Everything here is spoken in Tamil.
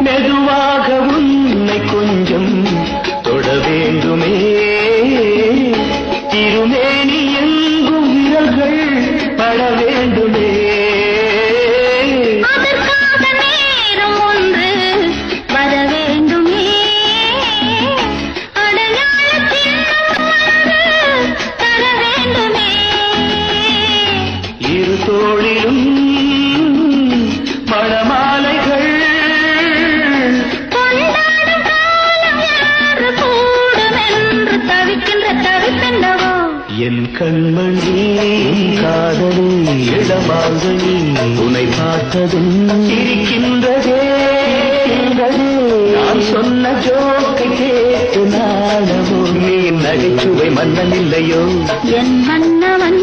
மெதுவாக உன்னை கொஞ்சம் தொட வேண்டுமே. திருமேனி எங்கும் விரல்கள் பட வேண்டும். என் கண்மணி காதலி இடமாங்கனி உனை பார்த்ததும் இருக்கின்றதே. நான் சொன்ன ஜோக்கை கேட்டு நாடவும் நீ நகைச்சுவை மன்னன் இல்லையோ? என் மன்னவன்